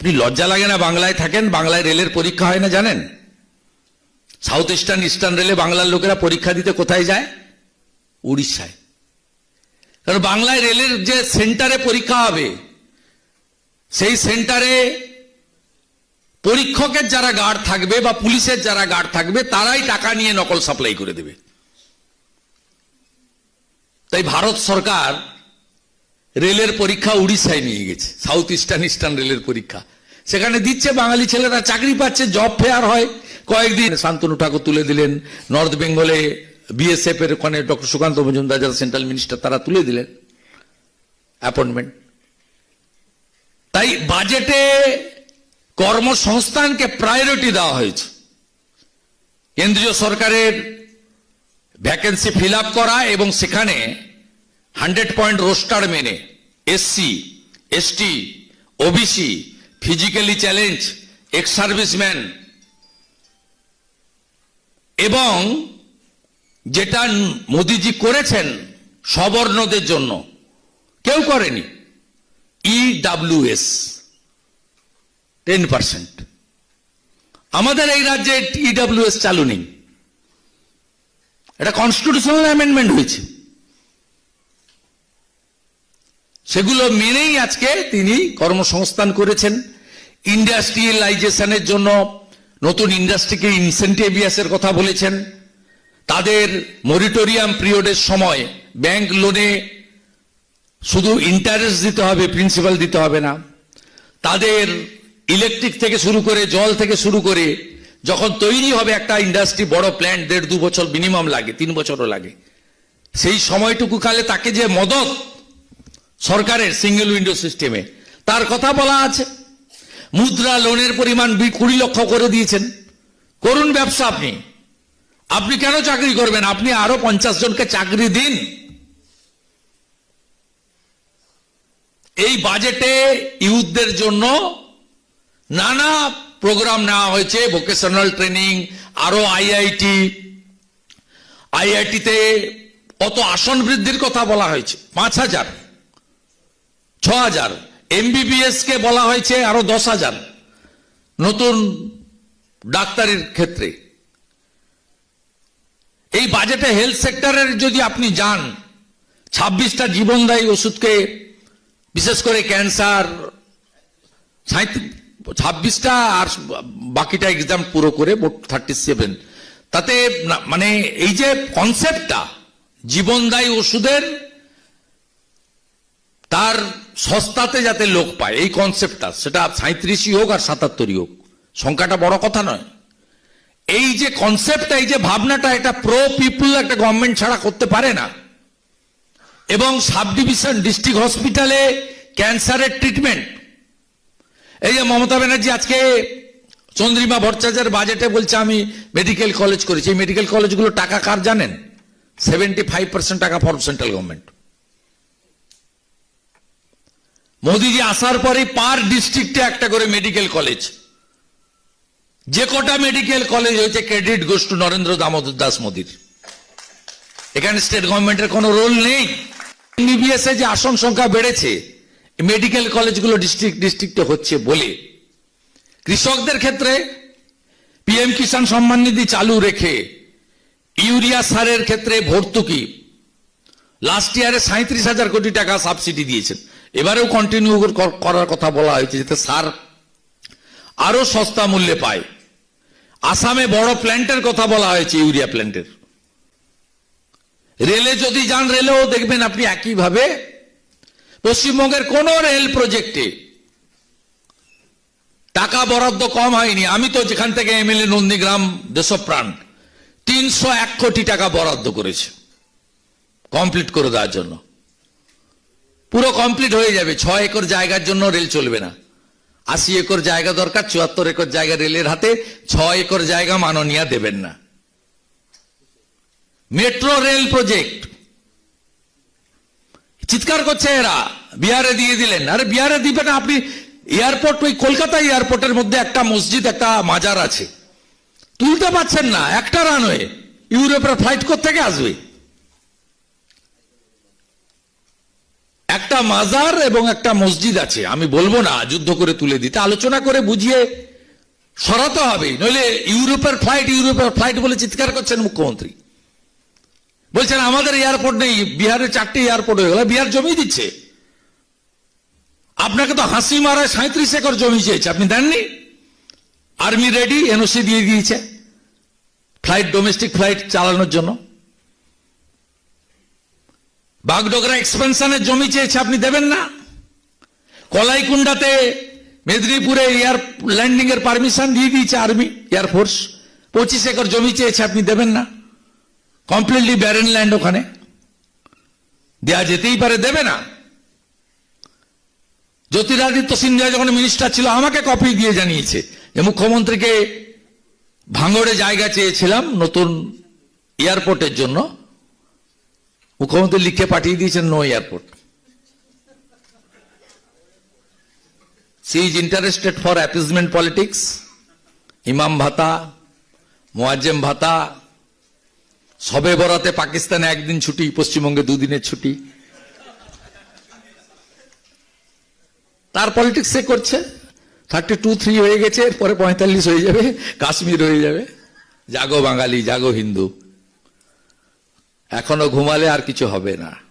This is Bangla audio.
আপনি লজ্জা লাগে না বাংলায় থাকেন? বাংলায় রেলের পরীক্ষা হয় না জানেন? সাউথ ইস্টার্ন ইস্টার্ন রেলে বাংলার লোকেরা পরীক্ষা দিতে কোথায় যায়? উড়িষ্যায়। কারণ বাংলায় রেলের যে সেন্টারে পরীক্ষা হবে, সেই সেন্টারে পরীক্ষকের যারা গার্ড থাকবে বা পুলিশের যারা গার্ড থাকবে, তারাই টাকা নিয়ে নকল সাপ্লাই করে দেবে। তাই ভারত সরকার রেলের পরীক্ষা উড়িষ্যায় নিয়ে গেছে সাউথ ইস্টার্ন ইস্টার্ন রেলের পরীক্ষা। সেখানে দিচ্ছে বাঙালি ছেলেরা, চাকরি পাচ্ছে জব ফেয়ার হয়। কয়েকদিন শান্তনু ঠাকুর তুলে দিলেন নর্থ বেঙ্গলে বিএসএফ এর ওখানে ডক্টর সুকান্ত মজুমদার, যারা সেন্ট্রাল মিনিস্টার তারা তুলে দিলেন অ্যাপয়েন্টমেন্ট তাই বাজেটে কর্মসংস্থানকে প্রায়োরিটি দেওয়া হয়েছে। কেন্দ্রীয় সরকারের ভ্যাকেন্সি ফিল করা এবং সেখানে হান্ড্রেড পয়েন্ট রোস্টার মেনে SC ST OBC physically challenge ex serviceman এবং যেটা মোদিজি করেছেন সবর্ণদের জন্য, কেউ করেনি। E ইডাব্লিউএস টেন পার্সেন্ট আমাদের এই রাজ্যে ইডাব্লিউএস চালু নেই। এটা কনস্টিটিউশনাল অ্যামেন্ডমেন্ট হয়েছে। সেগুলো মেনেই আজকে তিনি কর্মসংস্থান করেছেন। ইন্ডাস্ট্রিয়ালাইজেশনের জন্য নতুন ইন্ডাস্ট্রিকে ইনসেন্টিভিয়াসের কথা বলেছেন। তাদের মরিটোরিয়াম পিরিয়ডের সময় ব্যাংক লোনে শুধু ইন্টারেস্ট দিতে হবে, প্রিন্সিপাল দিতে হবে না। তাদের ইলেকট্রিক থেকে শুরু করে জল থেকে শুরু করে যখন তৈরি হবে একটা ইন্ডাস্ট্রি, বড় প্ল্যান্ট দেড় দু বছর মিনিমাম লাগে, তিন বছরও লাগে। সেই সময়টুকু কালে তাকে যে মদত সরকারের সিঙ্গেল উইন্ডো সিস্টেমে তার কথা বলা আছে। মুদ্রা লোনের পরিমাণ কুড়ি লক্ষ করে দিয়েছেন। করুন ব্যবসা আপনি। আপনি কেন চাকরি করবেন? আপনি আরও পঞ্চাশ জনকে চাকরি দিন। এই বাজেটে ইউথদের জন্য নানা প্রোগ্রাম নেওয়া হয়েছে। ভোকেশনাল ট্রেনিং আরও আইআইটি আইআইটিতে কত আসন বৃদ্ধির কথা বলা হয়েছে। পাঁচ হাজার। ছ হাজার এমবিবিএস কে বলা হয়েছে আরও দশ হাজার নতুন ডাক্তারের ক্ষেত্রে। এই বাজেটে হেলথ সেক্টরের যদি আপনি যান, ছাব্বিশটা জীবনদায়ী ওষুধকে, বিশেষ করে ক্যান্সার ছাব্বিশটা আর বাকিটা এক্সাম পুরো করে মোট থার্টি সেভেন তাতে মানে এই যে কনসেপ্টটা জীবনদায়ী ওষুধের তার সস্তাতে যাতে লোক পায়, এই কনসেপ্টটা সেটা সাঁত্রিশই হোক আর সাতাত্তরই হোক, সংখ্যাটা বড় কথা নয়। এই যে কনসেপ্টটা এই যে ভাবনাটা, এটা প্রো পিপুল একটা গভর্নমেন্ট ছাড়া করতে পারে না। এবং সাব ডিভিশন ডিস্ট্রিক্ট হসপিটালে ক্যান্সারের ট্রিটমেন্ট এই যে মমতা ব্যানার্জি আজকে চন্দ্রিমা ভট্টাচার্যের বাজেটে বলছে, আমি মেডিকেল কলেজ করেছি। এই মেডিকেল কলেজগুলো টাকা কার জানেন? সেভেন্টি ফাইভ পার্সেন্ট টাকা ফর সেন্ট্রাল গভর্নমেন্ট মোদিজি আসার পরে পার ডিস্ট্রিক্টে একটা করে মেডিকেল কলেজ। যে কটা মেডিকেল কলেজ হয়েছে, ক্রেডিট টু নরেন্দ্র দামোদর দাস মোদির। এখানে স্টেট গভর্নমেন্টের কোনো রোল নেই। এমবিবিএস এ যে আসন সংখ্যা বেড়েছে মেডিকেল কলেজগুলো ডিস্ট্রিক্ট ডিস্ট্রিক্টে হচ্ছে বলে। কৃষকদের ক্ষেত্রে পিএম কিষাণ সম্মান নিধি চালু রেখে, ইউরিয়া সারের ক্ষেত্রে ভর্তুকি। লাস্ট ইয়ারে সাঁত্রিশ হাজার কোটি টাকা সাবসিডি দিয়েছেন। এবারেও কন্টিনিউ করার কথা বলা হয়েছে যাতে সার আরও সস্তা মূল্যে পায়। আসামে বড় প্ল্যান্টের কথা বলা হয়েছে, ইউরিয়া প্ল্যান্টের রেলে যদি যান, রেলেও দেখবেন আপনি একইভাবে পশ্চিমবঙ্গের কোন রেল প্রজেক্টে টাকা বরাদ্দ কম হয়নি। আমি তো যেখান থেকে এমএলএ নন্দীগ্রাম দেশপ্রাণ, তিনশো এক কোটি টাকা বরাদ্দ করেছে কমপ্লিট করে দেওয়ার জন্য। পুরো কমপ্লিট হয়ে যাবে। ছ একর জায়গার জন্য রেল চলবে না। আশি একর জায়গা দরকার, চুয়াত্তর একর জায়গা রেলের হাতে ছ একর জায়গা মাননীয়া দেবেন না। মেট্রো রেল প্রজেক্ট চিৎকার করছে এরা। বিহারে দিয়ে দিলেন। আরে বিহারে দিবে না, আপনি এয়ারপোর্ট ওই কলকাতা এয়ারপোর্টের মধ্যে একটা মসজিদ, একটা মাজার আছে। তুলতে পারছেন না, একটা রানওয়ে ইউরোপের ফ্লাইট থেকে আসবে? একটা মাজার এবং একটা মসজিদ আছে। আমি বলব না, যুদ্ধ করে তুলে দিতে। আলোচনা করে বুঝিয়ে সরাতে হবে। নইলে ইউরোপের ফ্লাইট ইউরোপের ফ্লাইট বলে চিৎকার করছেন মুখ্যমন্ত্রী। বলছেন, আমাদের এয়ারপোর্ট নেই। বিহারের চারটি এয়ারপোর্ট হয়ে গেল। বিহার জমি দিচ্ছে। আপনাকে তো হাসি মারায় সাঁত্রিশ একর জমি চেয়েছে। আপনি দেননি? আর্মি রেডি এনওসি দিয়ে দিয়েছে। ফ্লাইট ডোমেস্টিক ফ্লাইট চালানোর জন্য। বাগডোগরা এক্সপেনশনের জমি চেয়েছে, আপনি দেবেন না? কলাইকুণ্ডাতে মেদিনীপুরে এয়ার ল্যান্ডিং এর পারমিশন দিয়ে দিয়েছে আর্মি এয়ারফোর্স পঁচিশ একর জমি চেয়েছে, আপনি দেবেন না? কমপ্লিটলি ব্যারেন ল্যান্ড ওখানে। দেয়া যেতেই পারে, দেবে না। জ্যোতিরাদিত্য সিন্ধিয়া যখন মিনিস্টার ছিল, আমাকে কপি দিয়ে জানিয়েছে যে মুখ্যমন্ত্রীকে ভাঙড়ে জায়গা চেয়েছিলাম নতুন এয়ারপোর্টের জন্য। মুখ্যমন্ত্রী লিখে পাঠিয়ে দিয়েছেন no airport she is interested for appeasement politics ইমাম ভাতা মোয়াজ্জেম ভাতা সবে বরাতে পাকিস্তানে একদিন ছুটি, পশ্চিমবঙ্গে দুদিনের ছুটি। তার পলিটিক্স সে করছে। থার্টি টু থ্রি হয়ে গেছে, এরপরে পঁয়তাল্লিশ হয়ে যাবে, কাশ্মীর হয়ে যাবে। জাগো বাঙালি, জাগো হিন্দু। এখনও ঘুমালে আর কিছু হবে না।